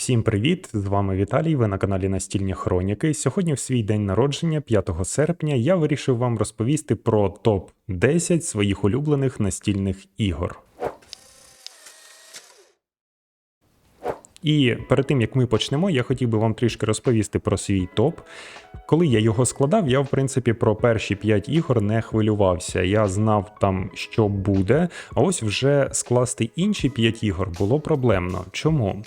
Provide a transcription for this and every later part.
Всім привіт! З вами Віталій. Ви на каналі Настільні Хроніки. Сьогодні, в свій день народження, 5 серпня, я вирішив вам розповісти про топ 10 своїх улюблених настільних ігор. І перед тим як ми почнемо, я хотів би вам трішки розповісти про свій топ. Коли я його складав, я в принципі про перші 5 ігор не хвилювався. Я знав там, що буде. А ось вже скласти інші 5 ігор було проблемно. Чому?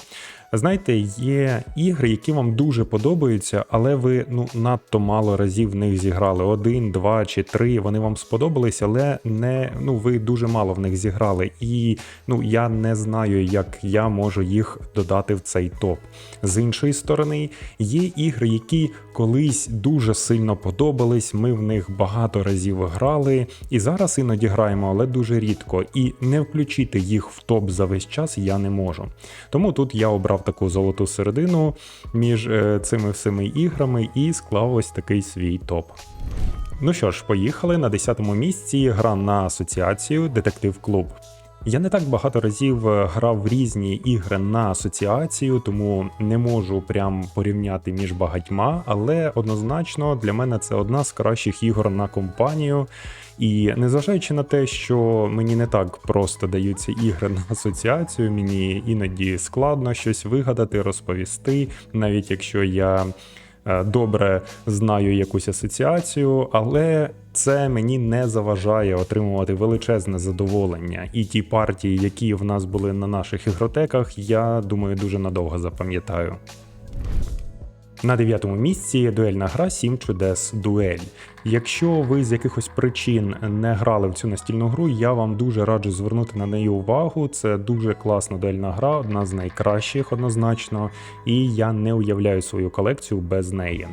Знаєте, є ігри, які вам дуже подобаються, але ви ну надто мало разів в них зіграли. Один, два чи три. Вони вам сподобались, але не ну ви дуже мало в них зіграли. І ну я не знаю, як я можу їх додати в цей топ. З іншої сторони, є ігри, які колись дуже сильно подобались. Ми в них багато разів грали, і зараз іноді граємо, але дуже рідко. І не включити їх в топ за весь час я не можу. Тому тут я обрав таку золоту середину між е, цими всіми іграми і склав ось такий свій топ. Ну що ж, поїхали на 10-му місці гра на асоціацію Детектив Клуб. Я не так багато разів е, грав в різні ігри на асоціацію, тому не можу прям порівняти між багатьма, але однозначно для мене це одна з кращих ігор на компанію. І незважаючи на те, що мені не так просто даються ігри на асоціацію, мені іноді складно щось вигадати, розповісти, навіть якщо я е, добре знаю якусь асоціацію, але це мені не заважає отримувати величезне задоволення. І ті партії, які в нас були на наших ігротеках, я думаю, дуже надовго запам'ятаю. На дев'ятому місці дуельна гра 7 чудес дуель. Якщо ви з якихось причин не грали в цю настільну гру, я вам дуже раджу звернути на неї увагу. Це дуже класна дуельна гра, одна з найкращих однозначно, і я не уявляю свою колекцію без неї.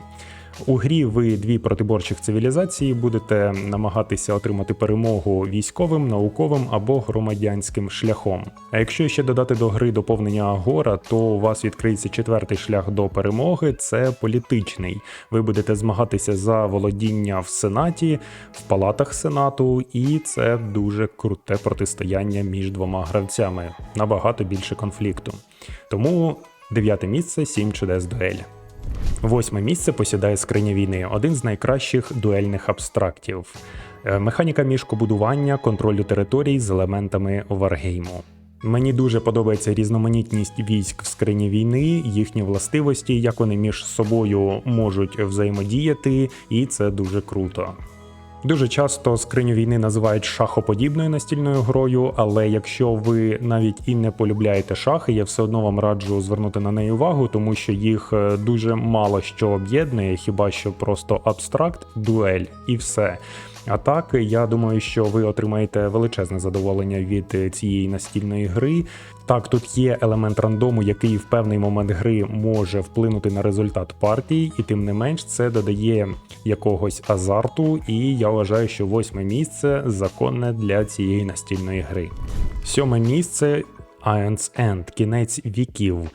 У грі ви дві протиборчих цивілізації будете намагатися отримати перемогу військовим, науковим або громадянським шляхом. А якщо ще додати до гри доповнення Агора, то у вас відкриється четвертий шлях до перемоги це політичний. Ви будете змагатися за володіння в Сенаті, в палатах Сенату, і це дуже круте протистояння між двома гравцями, набагато більше конфлікту. Тому дев'яте місце сім чудес дуель. Восьме місце посідає скриня війни, один з найкращих дуельних абстрактів. Е, Механіка мішкобудування, контролю територій з елементами варгейму. Мені дуже подобається різноманітність військ в скрині війни, їхні властивості, як вони між собою можуть взаємодіяти, і це дуже круто. Дуже часто скриню війни називають шахоподібною настільною грою, але якщо ви навіть і не полюбляєте шахи, я все одно вам раджу звернути на неї увагу, тому що їх е, дуже мало що об'єднує, хіба що просто абстракт, дуель і все. А так, я думаю, що ви отримаєте величезне задоволення від е, цієї настільної гри. Так, тут є елемент рандому, який в певний момент гри може вплинути на результат партії, і тим не менш це додає якогось азарту. І я вважаю, що восьме місце законне для цієї настільної гри. Сьоме місце Iron's End, кінець віків.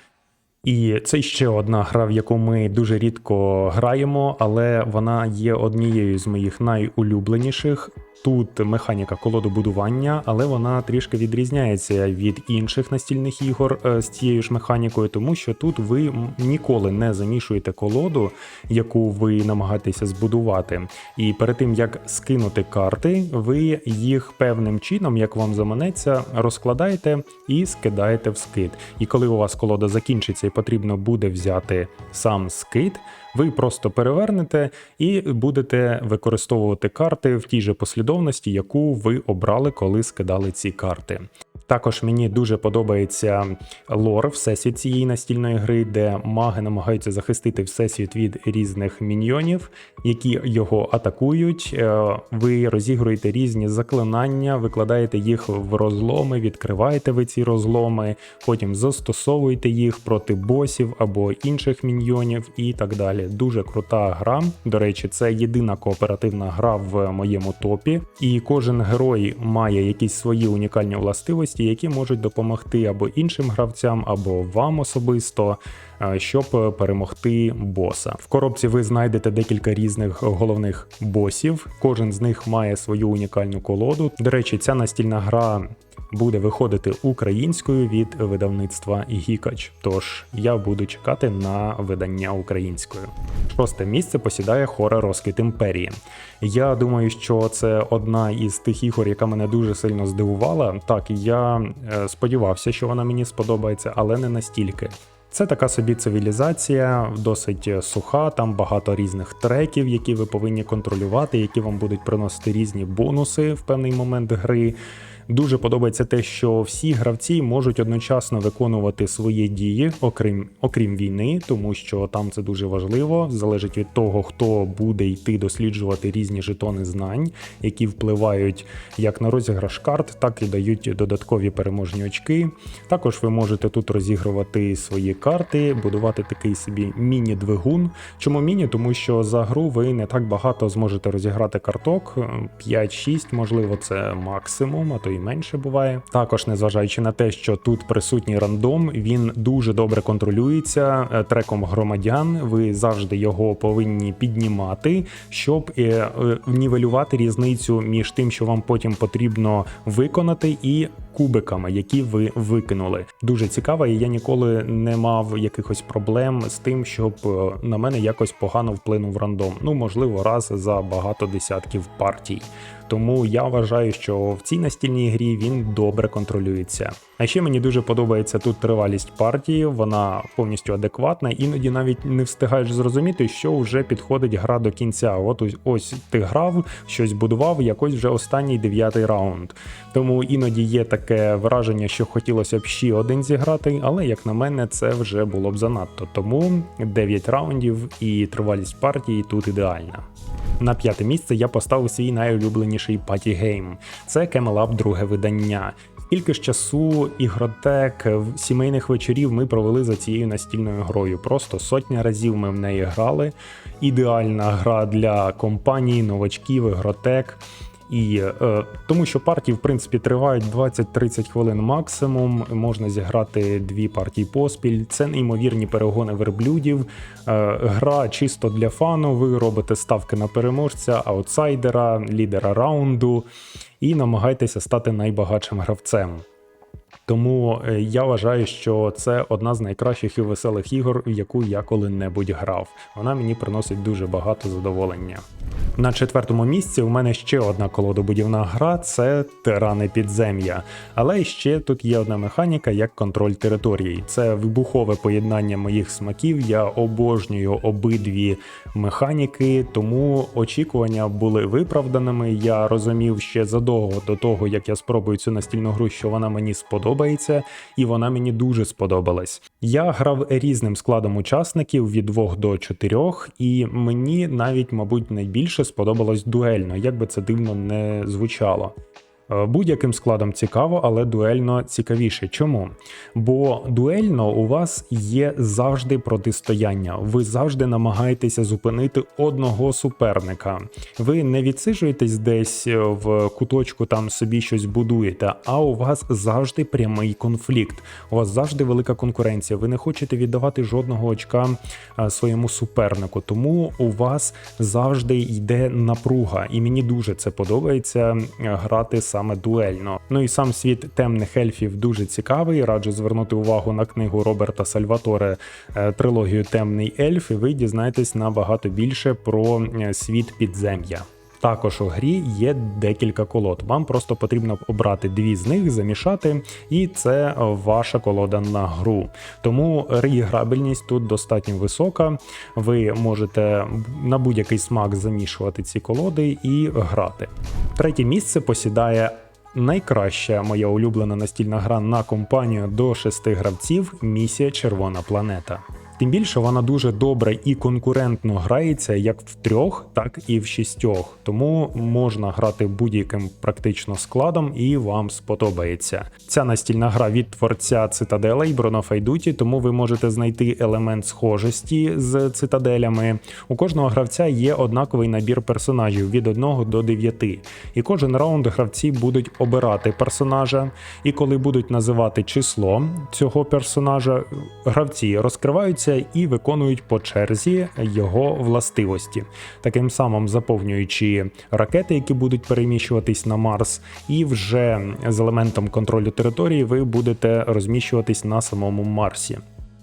І це ще одна гра, в яку ми дуже рідко граємо, але вона є однією з моїх найулюбленіших. Тут механіка колодобудування, але вона трішки відрізняється від інших настільних ігор е, з цією ж механікою, тому що тут ви ніколи не замішуєте колоду, яку ви намагаєтеся збудувати. І перед тим як скинути карти, ви їх певним чином, як вам заманеться, розкладаєте і скидаєте в скид. І коли у вас колода закінчиться і потрібно буде взяти сам скид, ви просто перевернете і будете використовувати карти в тій же послідовності, яку ви обрали, коли скидали ці карти. Також мені дуже подобається лор всесвіт цієї настільної гри, де маги намагаються захистити всесвіт від різних міньйонів, які його атакують. Е, Ви розігруєте різні заклинання, викладаєте їх в розломи, відкриваєте ви ці розломи, потім застосовуєте їх проти босів або інших міньйонів і так далі. Дуже крута гра. До речі, це єдина кооперативна гра в моєму топі, і кожен герой має якісь свої унікальні властивості здібності, які можуть допомогти або іншим гравцям, або вам особисто, е, щоб е, перемогти боса. В коробці ви знайдете декілька різних головних босів. Кожен з них має свою унікальну колоду. До речі, ця настільна гра. Буде виходити українською від видавництва Гікач. Тож я буду чекати на видання українською. Шосте місце посідає хора Розквіт імперії. Я думаю, що це одна із тих ігор, яка мене дуже сильно здивувала. Так, я е, сподівався, що вона мені сподобається, але не настільки. Це така собі цивілізація, досить суха, там багато різних треків, які ви повинні контролювати, які вам будуть приносити різні бонуси в певний момент гри. Дуже подобається те, що всі гравці можуть одночасно виконувати свої дії, окрім окрім війни, тому що там це дуже важливо. Залежить від того, хто буде йти досліджувати різні жетони знань, які впливають як на розіграш карт, так і дають додаткові переможні очки. Також ви можете тут розігрувати свої карти, будувати такий собі міні-двигун. Чому міні? Тому що за гру ви не так багато зможете розіграти карток, 5-6, можливо, це максимум, а то і менше буває. Також, незважаючи на те, що тут присутній рандом, він дуже добре контролюється е, треком громадян. Ви завжди його повинні піднімати, щоб е, е, нівелювати різницю між тим, що вам потім потрібно виконати, і кубиками, які ви викинули. Дуже цікаво, і я ніколи не мав якихось проблем з тим, щоб на мене якось погано вплинув рандом. Ну можливо, раз за багато десятків партій. Тому я вважаю, що в цій настільній грі він добре контролюється. А ще мені дуже подобається тут тривалість партії, вона повністю адекватна, іноді навіть не встигаєш зрозуміти, що вже підходить гра до кінця. От ось, ти грав, щось будував, якось вже останній дев'ятий раунд. Тому іноді є таке враження, що хотілося б ще один зіграти, але як на мене, це вже було б занадто. Тому 9 раундів і тривалість партії тут ідеальна. На п'яте місце я поставив свій найулюбленіший патігейм. Це Camel Up друге видання. Скільки ж часу ігротек сімейних вечорів ми провели за цією настільною грою. Просто сотня разів ми в неї грали. Ідеальна гра для компаній, новачків, ігротек. І е, тому, що партії в принципі тривають 20-30 хвилин максимум. Можна зіграти дві партії поспіль. Це неймовірні перегони верблюдів. Е, гра чисто для фану. Ви робите ставки на переможця, аутсайдера, лідера раунду і намагайтеся стати найбагатшим гравцем. Тому е, я вважаю, що це одна з найкращих і веселих ігор, в яку я коли-небудь грав. Вона мені приносить дуже багато задоволення. На четвертому місці у мене ще одна колодобудівна гра це тирани підзем'я. Але ще тут є одна механіка як контроль території. Це вибухове поєднання моїх смаків. Я обожнюю обидві механіки, тому очікування були виправданими. Я розумів ще задовго до того, як я спробую цю настільну гру, що вона мені сподобається, і вона мені дуже сподобалась. Я грав різним складом учасників від 2 до 4, і мені навіть, мабуть, найбільше сподобалось дуельно, як би це дивно не звучало. Е, будь-яким складом цікаво, але дуельно цікавіше. Чому? Бо дуельно у вас є завжди протистояння. Ви завжди намагаєтеся зупинити одного суперника. Ви не відсиджуєтесь десь е, в куточку, там собі щось будуєте, а у вас завжди прямий конфлікт. У вас завжди велика конкуренція. Ви не хочете віддавати жодного очка е, своєму супернику, тому у вас завжди йде напруга, і мені дуже це подобається грати саме дуельно. Ну і сам світ темних ельфів дуже цікавий. Раджу звернути увагу на книгу Роберта Сальваторе е, трилогію Темний ельф, і ви дізнаєтесь набагато більше про е, світ підзем'я. Також у грі є декілька колод. Вам просто потрібно обрати дві з них, замішати, і це ваша колода на гру. Тому реіграбельність тут достатньо висока. Ви можете на будь-який смак замішувати ці колоди і грати. Третє місце посідає. Найкраща моя улюблена настільна гра на компанію до шести гравців місія Червона планета. Тим більше вона дуже добре і конкурентно грається як в трьох, так і в шістьох. Тому можна грати будь-яким практично складом і вам сподобається. Ця настільна гра від творця цитаделей Бруно Файдуті, тому ви можете знайти елемент схожості з цитаделями. У кожного гравця є однаковий набір персонажів від 1 до 9. І кожен раунд гравці будуть обирати персонажа. І коли будуть називати число цього персонажа, гравці розкриваються і виконують по черзі його властивості, таким самим заповнюючи ракети, які будуть переміщуватись на Марс, і вже з елементом контролю території ви будете розміщуватись на самому Марсі.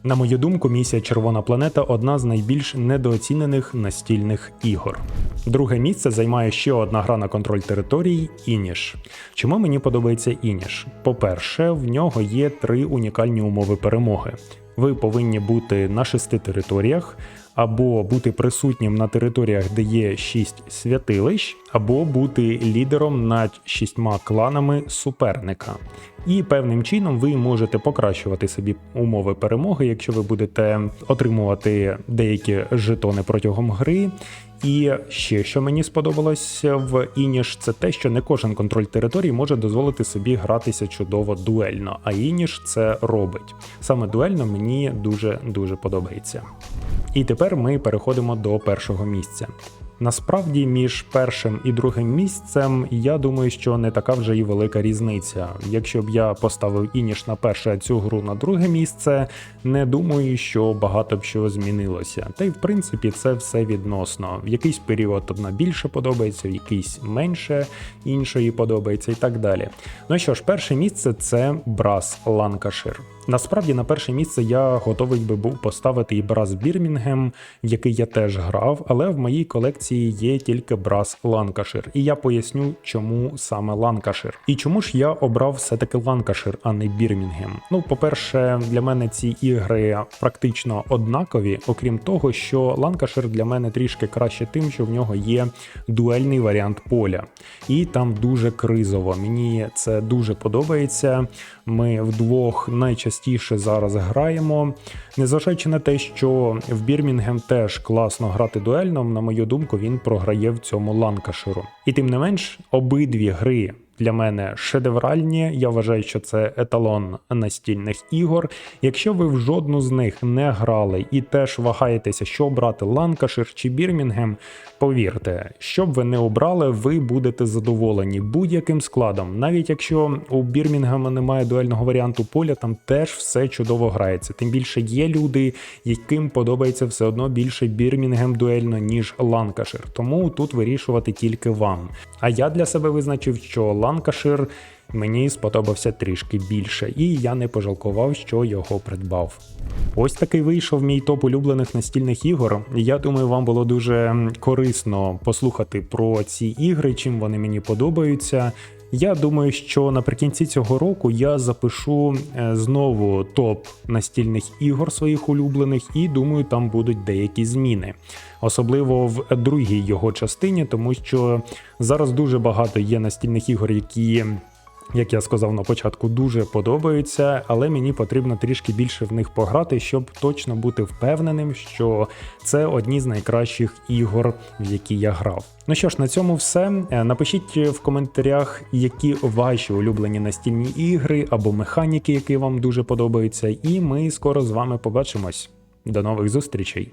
На мою думку, місія Червона планета одна з найбільш недооцінених настільних ігор. Друге місце займає ще одна гра на контроль територій Ініш. Чому мені подобається Ініш? По-перше, в нього є три унікальні умови перемоги. Ви повинні бути на шести територіях, або бути присутнім на територіях, де є шість святилищ, або бути лідером над шістьма кланами суперника. І певним чином ви можете покращувати собі умови перемоги, якщо ви будете отримувати деякі жетони протягом гри. І ще що мені сподобалось в Ініш, це те, що не кожен контроль території може дозволити собі гратися чудово дуельно, а Ініш це робить. Саме дуельно мені дуже дуже подобається. І тепер ми переходимо до першого місця. Насправді, між першим і другим місцем, я думаю, що не така вже і велика різниця. Якщо б я поставив ініш на перше, а цю гру на друге місце, не думаю, що багато б що змінилося. Та й в принципі це все відносно. В якийсь період одна більше подобається, в якийсь менше іншої подобається і так далі. Ну що ж, перше місце це Брас Ланкашир. Насправді на перше місце я готовий би був поставити і Брас Бірмінгем, який я теж грав, але в моїй колекції є тільки Брас Ланкашир. І я поясню, чому саме Ланкашир. І чому ж я обрав все-таки Ланкашир, а не Бірмінгем. Ну, по-перше, для мене ці ігри практично однакові, окрім того, що Ланкашир для мене трішки краще тим, що в нього є дуельний варіант поля. І там дуже кризово. Мені це дуже подобається. Ми вдвох найчастіше зараз граємо. Незважаючи на те, що в Бірмінгем теж класно грати дуельно, на мою думку, він програє в цьому ланкаширу. І тим не менш, обидві гри. Для мене шедевральні. Я вважаю, що це еталон настільних ігор. Якщо ви в жодну з них не грали і теж вагаєтеся, що обрати Ланкашир чи Бірмінгем, повірте, що б ви не обрали, ви будете задоволені будь-яким складом. Навіть якщо у Бірмінгема немає дуельного варіанту поля, там теж все чудово грається. Тим більше є люди, яким подобається все одно більше Бірмінгем дуельно, ніж Ланкашир. Тому тут вирішувати тільки вам. А я для себе визначив, що Ланкашир мені сподобався трішки більше, і я не пожалкував, що його придбав. Ось такий вийшов мій топ улюблених настільних ігор. Я думаю, вам було дуже корисно послухати про ці ігри, чим вони мені подобаються. Я думаю, що наприкінці цього року я запишу е, знову топ настільних ігор своїх улюблених, і думаю, там будуть деякі зміни, особливо в другій його частині, тому що зараз дуже багато є настільних ігор, які. Як я сказав на початку, дуже подобаються, але мені потрібно трішки більше в них пограти, щоб точно бути впевненим, що це одні з найкращих ігор, в які я грав. Ну що ж, на цьому все. Е, Напишіть в коментарях, які ваші улюблені настільні ігри або механіки, які вам дуже подобаються, і ми скоро з вами побачимось. До нових зустрічей!